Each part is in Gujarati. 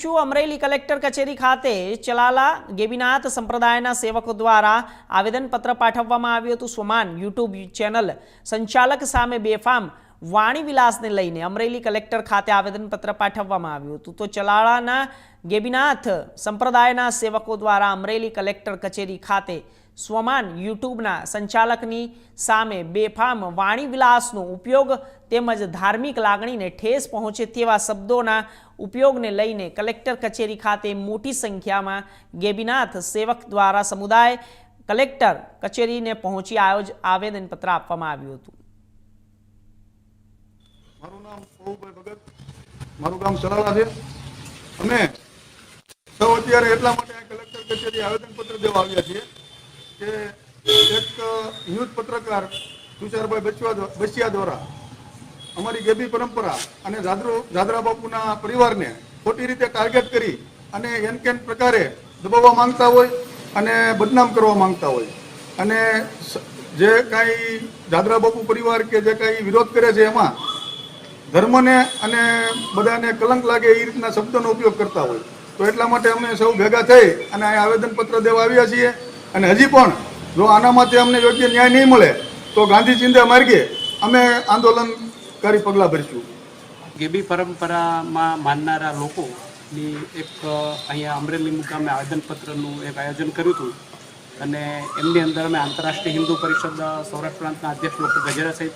શું અમરેલી કલેક્ટર કચેરી ખાતે ચલાલા ગેબીનાથ સંપ્રદાયના સેવકો દ્વારા આવેદનપત્ર પાઠવવામાં આવ્યું હતું। સોમાન યુટ્યુબ ચેનલ સંચાલક સામે બેફામ વાણી વિલાસને લઈને અમરેલી કલેક્ટર ખાતે આવેદનપત્ર પાઠવવામાં આવ્યું હતું. તો ચલાળાના ગેબીનાથ સંપ્રદાયના સેવકો દ્વારા અમરેલી કલેક્ટર કચેરી ખાતે સ્વમાન યુટ્યુબના સંચાલકની સામે બેફામ વાણી વિલાસનો ઉપયોગ તેમજ ધાર્મિક લાગણીને ઠેસ પહોંચે તેવા શબ્દોના ઉપયોગને લઈને કલેક્ટર કચેરી ખાતે મોટી સંખ્યામાં ગેબીનાથ સેવક દ્વારા સમુદાય કલેક્ટર કચેરીને પહોંચી આયોજ, આવેદનપત્ર આપવામાં આવ્યું હતું. મારું નામ પૌભાઈ ભગત. મારું ગામ સરાળા છે. અમે સૌ અત્યારે એટલા માટે કલેક્ટર કચેરી આવેદનપત્ર દેવા આવ્યા છીએ કે એક ન્યૂઝ પત્રકાર તુષારભાઈ બચવા બસિયા દ્વારા અમારી ગેબી પરંપરા અને જાદરા બાપુના પરિવારને ખોટી રીતે ટાર્ગેટ કરી અને એન કેન પ્રકારે દબાવવા માંગતા હોય અને બદનામ કરવા માંગતા હોય. અને જે કાંઈ જાદરા બાપુ પરિવાર કે જે કાંઈ વિરોધ કરે છે એમાં ધર્મને અને બધાને કલંક લાગે એ રીતના શબ્દોનો ઉપયોગ કરતા હોય. તો એટલા માટે અમે સૌ ભેગા થઈ અને આ આવેદનપત્ર દેવા આવ્યા છીએ. અને હજી પણ જો આના માટે અમને યોગ્ય ન્યાય નહીં મળે, તો ગાંધી ચિંતા માર્ગે અમે આંદોલનકારી પગલાં ભરીશું. ગેબી પરંપરામાં માનનારા લોકોની એક અહીંયા અમરેલી મુકામે આવેદનપત્રનું એક આયોજન કર્યું હતું. અને એમની અંદર અમે આંતરરાષ્ટ્રીય હિન્દુ પરિષદ, સૌરાષ્ટ્ર પ્રાંતના અધ્યક્ષ ડૉક્ટર ગજેરા સહિત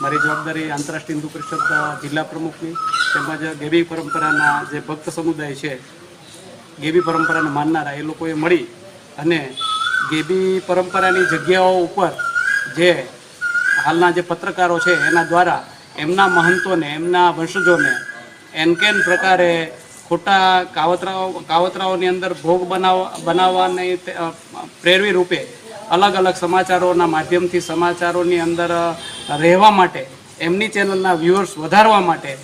મારી જવાબદારી આંતરરાષ્ટ્રીય હિન્દુ પરિષદ જિલ્લા પ્રમુખની તેમજ ગેબી પરંપરાના જે ભક્ત સમુદાય છે, ગેબી પરંપરાને માનનારા, એ લોકોએ મળી અને ગેબી પરંપરાની જગ્યાઓ ઉપર જે હાલના જે પત્રકારો છે, એના દ્વારા એમના મહંતોને, એમના વંશજોને એનકેન પ્રકારે ખોટા કાવતરાઓ, કાવતરાઓની અંદર ભોગ બનાવ, બનાવવાની પ્રેરવી રૂપે અલગ અલગ સમાચારોના માધ્યમથી સમાચારોની અંદર રહેવા માટે, એમની ચેનલના વ્યૂઅર્સ વધારવા માટે,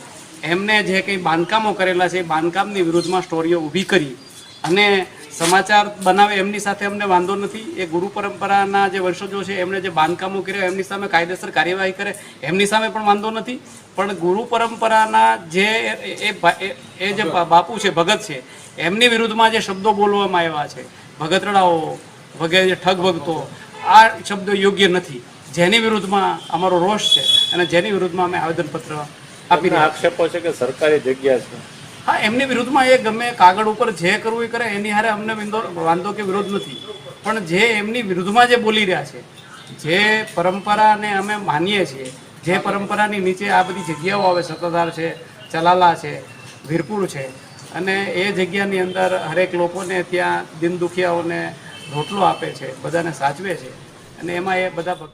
એમને જે કંઈ બાંધકામો કરેલા છે એ બાંધકામની વિરુદ્ધમાં સ્ટોરીઓ ઊભી કરી. અને સમાચાર બનાવે એમની સાથે અમને વાંધો નથી. એ ગુરુ પરંપરાના જે વંશજો છે, એમણે જે બાંધકામો કર્યા, એમની સામે કાયદેસર કાર્યવાહી કરે, એમની સામે પણ વાંધો નથી. પણ ગુરુ પરંપરાના જે એ- જે બાપુ છે, ભગત છે, એમની વિરુદ્ધમાં જે શબ્દો બોલવામાં આવ્યા છે ભગતડાઓ વગેરે જે ઠગ ભગતો આ શબ્દો યોગ્ય નથી. જેની વિરુદ્ધમાં અમારો રોષ છે અને જેની વિરુદ્ધમાં અમે આવેદનપત્ર આપી આક્ષેપો છે કે સરકારી જગ્યા છે? હા એમની વિરુદ્ધમાં એ ગમે કાગળ ઉપર જે કરવું એ કરે એની હારે અમને વિંદો- વાંધો કે વિરોધ નથી. પણ જે એમની વિરુદ્ધમાં જે બોલી રહ્યા છે જે પરંપરાને અમે માનીએ છીએ જે પરંપરાની નીચે આ બધી જગ્યાઓ આવે સત્તાધાર છે ચલાલા છે વીરપુર છે અને એ જગ્યાની અંદર હરેક લોકોને ત્યાં દિન દુખિયાઓને રોટલો આપે છે બધાને સાચવે છે અને એમાં એ બધા